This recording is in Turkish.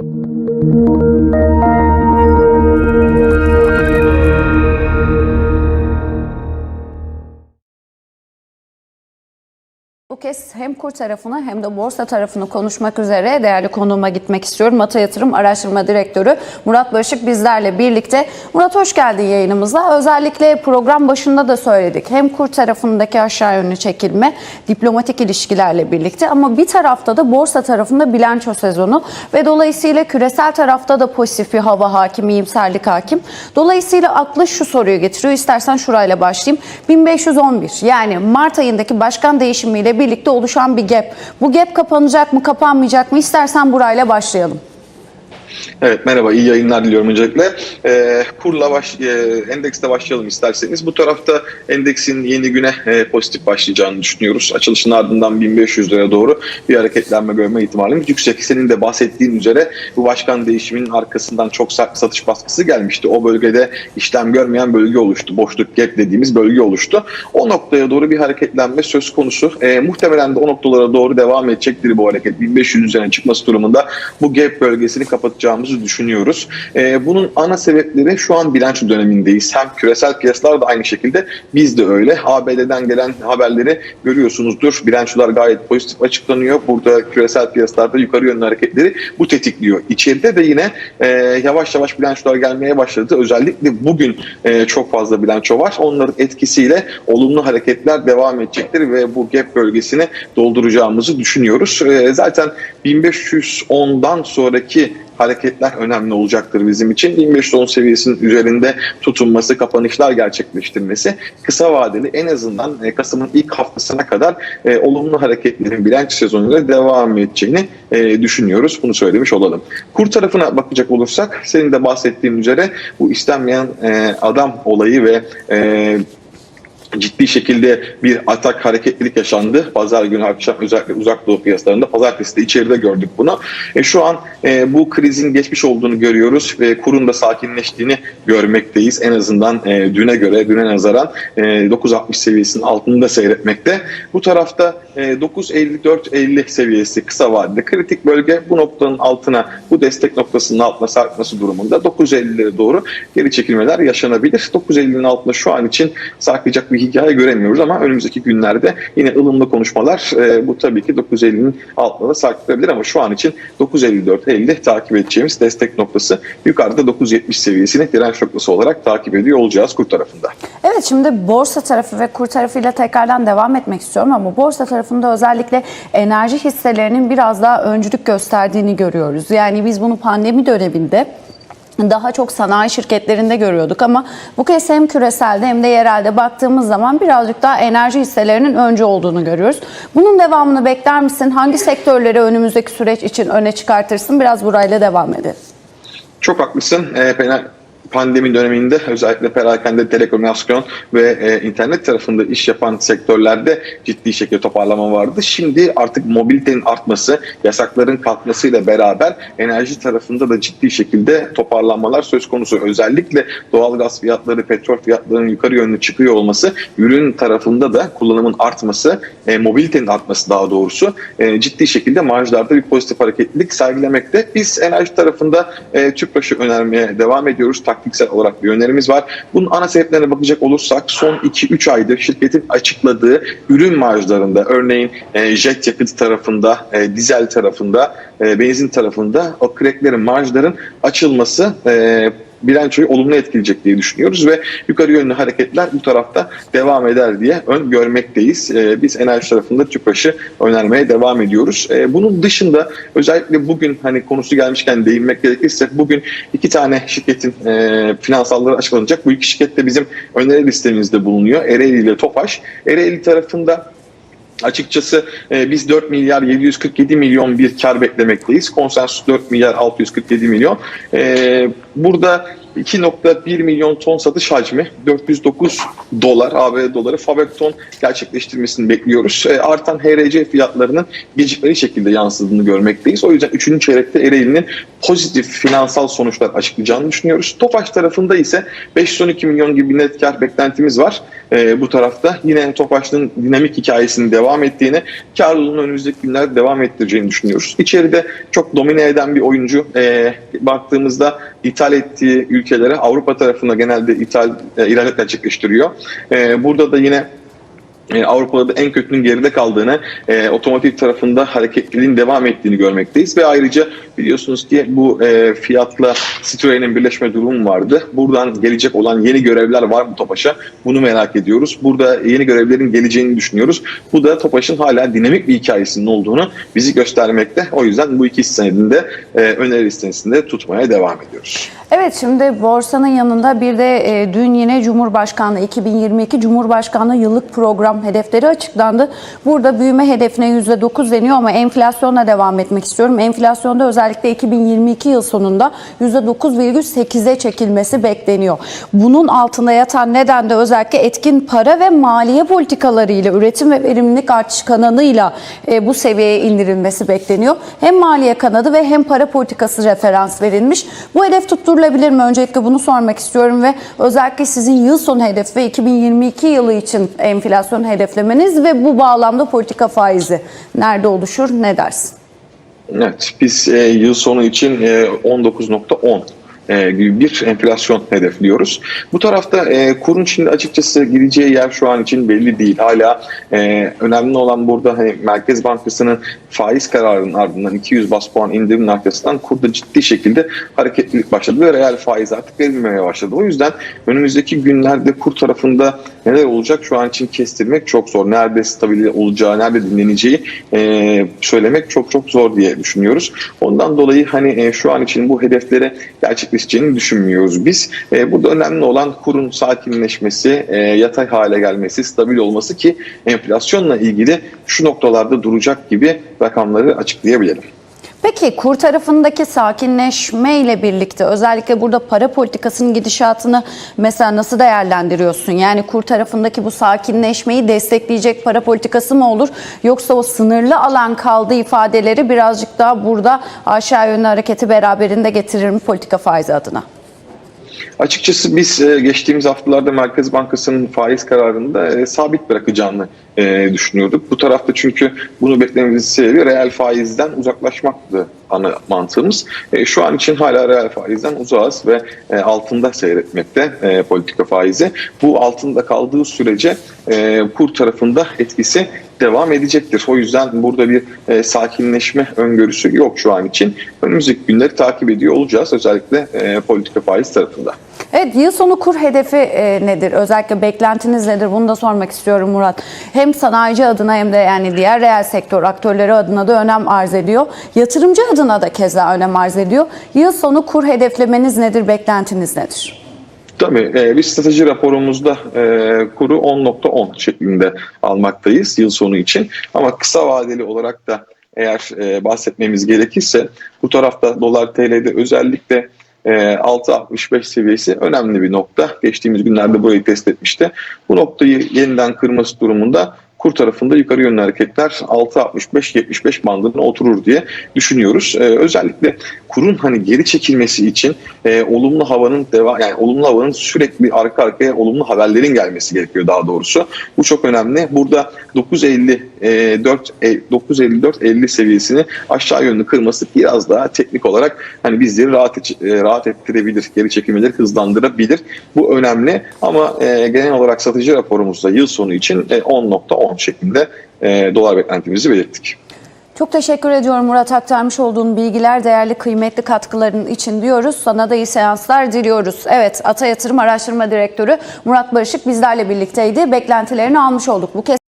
Bu kez hem kur tarafını hem de borsa tarafını konuşmak üzere değerli konuğuma gitmek istiyorum. Mata Yatırım Araştırma Direktörü Murat Başık bizlerle birlikte. Murat hoş geldin yayınımıza. Özellikle program başında da söyledik. Hem kur tarafındaki aşağı yönlü çekilme, diplomatik ilişkilerle birlikte ama bir tarafta da borsa tarafında bilanço sezonu ve dolayısıyla küresel tarafta da pozitif bir hava hakim, iyimserlik hakim. Dolayısıyla aklı şu soruyu getiriyor. İstersen şurayla başlayayım. 1511 yani Mart ayındaki başkan değişimiyle birlikte oluşan bir gap. Bu gap kapanacak mı, kapanmayacak mı? İstersen burayla başlayalım. Evet merhaba iyi yayınlar diliyorum öncelikle. Ee, kurla baş, e, endekste başlayalım isterseniz. Bu tarafta endeksin yeni güne e, pozitif başlayacağını düşünüyoruz. Açılışın ardından 1500 lira doğru bir hareketlenme görme ihtimalimiz yüksek. Senin de bahsettiğin üzere bu başkan değişiminin arkasından çok sert satış baskısı gelmişti. O bölgede işlem görmeyen bölge oluştu. Boşluk gap dediğimiz bölge oluştu. O noktaya doğru bir hareketlenme söz konusu. E, muhtemelen de o noktalara doğru devam edecektir bu hareket. 1500 üzerine çıkması durumunda bu gap bölgesini kapatacağımızı düşünüyoruz. E, bunun ana sebepleri şu an bilanço dönemindeyiz. Hem küresel piyasalar da aynı şekilde biz de öyle. ABD'den gelen haberleri görüyorsunuzdur. Bilançolar gayet pozitif açıklanıyor. Burada küresel piyasalarda yukarı yönlü hareketleri bu tetikliyor. İçeride de yine e, yavaş yavaş bilançolar gelmeye başladı. Özellikle bugün e, çok fazla bilanço var. Onların etkisiyle olumlu hareketler devam edecektir ve bu gap bölgesini dolduracağımızı düşünüyoruz. E, zaten 1510'dan sonraki hareketler önemli olacaktır bizim için. 1510 seviyesinin üzerinde tutunması, kapanışlar gerçekleştirmesi kısa vadeli en azından e, Kasım'ın ilk haftasına kadar e, olumlu hareketlerin bilanço sezonuyla devam edeceğini e, düşünüyoruz. Bunu söylemiş olalım. Kur tarafına bakacak olursak senin de bahsettiğin üzere bu istenmeyen e, adam olayı ve e, ciddi şekilde bir atak hareketlilik yaşandı. Pazar günü akşam özellikle uzak doğu piyasalarında pazartesi de içeride gördük bunu. E, şu an e, bu krizin geçmiş olduğunu görüyoruz ve kurun da sakinleştiğini görmekteyiz. En azından e, düne göre, düne nazaran e, 9.60 seviyesinin altında seyretmekte. Bu tarafta 9.54-50 seviyesi kısa vadede kritik bölge bu noktanın altına, bu destek noktasının altına sarkması durumunda 9.50'lere doğru geri çekilmeler yaşanabilir. 9.50'nin altında şu an için sarkacak bir hikaye göremiyoruz ama önümüzdeki günlerde yine ılımlı konuşmalar e, bu tabii ki 9.50'nin altına da sarkılabilir ama şu an için 9.54-50 takip edeceğimiz destek noktası yukarıda 9.70 seviyesini direnç noktası olarak takip ediyor olacağız kur tarafında. Evet şimdi borsa tarafı ve kur tarafıyla tekrardan devam etmek istiyorum ama borsa tarafında özellikle enerji hisselerinin biraz daha öncülük gösterdiğini görüyoruz. Yani biz bunu pandemi döneminde daha çok sanayi şirketlerinde görüyorduk ama bu kez hem küreselde hem de yerelde baktığımız zaman birazcık daha enerji hisselerinin önce olduğunu görüyoruz. Bunun devamını bekler misin? Hangi sektörleri önümüzdeki süreç için öne çıkartırsın? Biraz burayla devam edelim. Çok haklısın. E, pandemi döneminde özellikle perakende telekomünikasyon ve e, internet tarafında iş yapan sektörlerde ciddi şekilde toparlama vardı. Şimdi artık mobilitenin artması, yasakların kalkmasıyla beraber enerji tarafında da ciddi şekilde toparlanmalar söz konusu. Özellikle doğalgaz fiyatları, petrol fiyatlarının yukarı yönlü çıkıyor olması, ürün tarafında da kullanımın artması, e, mobilitenin artması daha doğrusu e, ciddi şekilde marjlarda bir pozitif hareketlilik sergilemekte. Biz enerji tarafında e, TÜPRAŞ'ı önermeye devam ediyoruz taktiksel olarak bir önerimiz var. Bunun ana sebeplerine bakacak olursak son 2-3 aydır şirketin açıkladığı ürün marjlarında örneğin e, jet yakıtı tarafında, e, dizel tarafında, e, benzin tarafında o cracklerin marjların açılması e, bilançoyu olumlu etkileyecek diye düşünüyoruz ve yukarı yönlü hareketler bu tarafta devam eder diye ön görmekteyiz. Ee, biz enerji tarafında TÜPRAŞ'ı önermeye devam ediyoruz. Ee, bunun dışında özellikle bugün hani konusu gelmişken değinmek gerekirse bugün iki tane şirketin e, finansalları açıklanacak. Bu iki şirket de bizim öneri listemizde bulunuyor. Ereğli ile Tofaş. Ereğli tarafında Açıkçası e, biz 4 milyar 747 milyon bir kar beklemekteyiz. Konsensus 4 milyar 647 milyon. E, burada 2.1 milyon ton satış hacmi, 409 dolar, ABD doları Fabekton gerçekleştirmesini bekliyoruz. E, artan HRC fiyatlarının gecikmeli şekilde yansıdığını görmekteyiz. O yüzden 3. çeyrekte Ereğli'nin pozitif finansal sonuçlar açıklayacağını düşünüyoruz. Tofaş tarafında ise 512 milyon gibi net kar beklentimiz var. E, bu tarafta yine Tofaş'ın dinamik hikayesini devam devam ettiğini, karlılığını önümüzdeki günlerde devam ettireceğini düşünüyoruz. İçeride çok domine eden bir oyuncu. E, baktığımızda ithal ettiği ülkelere Avrupa tarafında genelde ithal e, ihracat gerçekleştiriyor. E, burada da yine e, Avrupa'da da en kötünün geride kaldığını, e, otomotiv tarafında hareketliliğin devam ettiğini görmekteyiz. Ve ayrıca biliyorsunuz ki bu e, Fiat'la Citroen'in birleşme durumu vardı. Buradan gelecek olan yeni görevler var mı Topaş'a? Bunu merak ediyoruz. Burada yeni görevlerin geleceğini düşünüyoruz. Bu da Topaş'ın hala dinamik bir hikayesinin olduğunu bizi göstermekte. O yüzden bu iki senedinde e, öneri listesinde tutmaya devam ediyoruz. Evet şimdi borsanın yanında bir de e, dün yine Cumhurbaşkanlığı 2022 Cumhurbaşkanlığı yıllık program hedefleri açıklandı. Burada büyüme hedefine %9 deniyor ama enflasyonla devam etmek istiyorum. Enflasyonda özellikle 2022 yıl sonunda %9,8'e çekilmesi bekleniyor. Bunun altında yatan neden de özellikle etkin para ve maliye politikalarıyla üretim ve verimlilik artış kanalıyla e, bu seviyeye indirilmesi bekleniyor. Hem maliye kanadı ve hem para politikası referans verilmiş. Bu hedef tutturulabilir mi? Öncelikle bunu sormak istiyorum ve özellikle sizin yıl sonu hedefi ve 2022 yılı için enflasyon hedeflemeniz ve bu bağlamda politika faizi nerede oluşur? Ne dersin? Evet, biz e, yıl sonu için e, 19.10 e, gibi bir enflasyon hedefliyoruz. Bu tarafta e, kurun şimdi açıkçası gideceği yer şu an için belli değil. Hala e, önemli olan burada hani Merkez Bankası'nın faiz kararının ardından 200 bas puan indirimin arkasından kurda ciddi şekilde hareketlilik başladı ve reel faiz artık verilmemeye başladı. O yüzden önümüzdeki günlerde kur tarafında neler olacak şu an için kestirmek çok zor. Nerede stabil olacağı, nerede dinleneceği e, söylemek çok çok zor diye düşünüyoruz. Ondan dolayı hani e, şu an için bu hedeflere gerçekleşeceğini düşünmüyoruz biz. E, burada önemli olan kurun sakinleşmesi, e, yatay hale gelmesi, stabil olması ki enflasyonla ilgili şu noktalarda duracak gibi rakamları açıklayabilirim. Peki kur tarafındaki sakinleşme ile birlikte özellikle burada para politikasının gidişatını mesela nasıl değerlendiriyorsun? Yani kur tarafındaki bu sakinleşmeyi destekleyecek para politikası mı olur? Yoksa o sınırlı alan kaldı ifadeleri birazcık daha burada aşağı yönlü hareketi beraberinde getirir mi politika faizi adına? Açıkçası biz e, geçtiğimiz haftalarda Merkez Bankası'nın faiz kararında e, sabit bırakacağını e, düşünüyorduk. Bu tarafta çünkü bunu beklememizin sebebi reel faizden uzaklaşmaktı ana mantığımız. Şu an için hala reel faizden uzağız ve altında seyretmekte politika faizi. Bu altında kaldığı sürece kur tarafında etkisi devam edecektir. O yüzden burada bir e, sakinleşme öngörüsü yok şu an için. Önümüzdeki günleri takip ediyor olacağız özellikle e, politika faiz tarafında. Evet yıl sonu kur hedefi e, nedir? Özellikle beklentiniz nedir? Bunu da sormak istiyorum Murat. Hem sanayici adına hem de yani diğer reel sektör aktörleri adına da önem arz ediyor. Yatırımcı adına da keza önem arz ediyor. Yıl sonu kur hedeflemeniz nedir? Beklentiniz nedir? Tabii e, biz strateji raporumuzda e, kuru 10.10 şeklinde almaktayız yıl sonu için. Ama kısa vadeli olarak da eğer e, bahsetmemiz gerekirse bu tarafta dolar TL'de özellikle e, 6.65 seviyesi önemli bir nokta. Geçtiğimiz günlerde burayı test etmişti. Bu noktayı yeniden kırması durumunda kur tarafında yukarı yönlü hareketler 6.65-75 bandına oturur diye düşünüyoruz. Ee, özellikle kurun hani geri çekilmesi için e, olumlu havanın devam yani olumlu havanın sürekli arka arkaya olumlu haberlerin gelmesi gerekiyor daha doğrusu. Bu çok önemli. Burada 9.54 e, 9.54-50 seviyesini aşağı yönlü kırması biraz daha teknik olarak hani bizleri rahat e, rahat ettirebilir. Geri çekilmeleri hızlandırabilir. Bu önemli ama e, genel olarak satıcı raporumuzda yıl sonu için e, 10.10 şeklinde e, dolar beklentimizi belirttik. Çok teşekkür ediyorum Murat aktarmış olduğun bilgiler, değerli kıymetli katkıların için diyoruz. Sana da iyi seanslar diliyoruz. Evet, Ata Yatırım Araştırma Direktörü Murat Barışık bizlerle birlikteydi. Beklentilerini almış olduk. Bu kez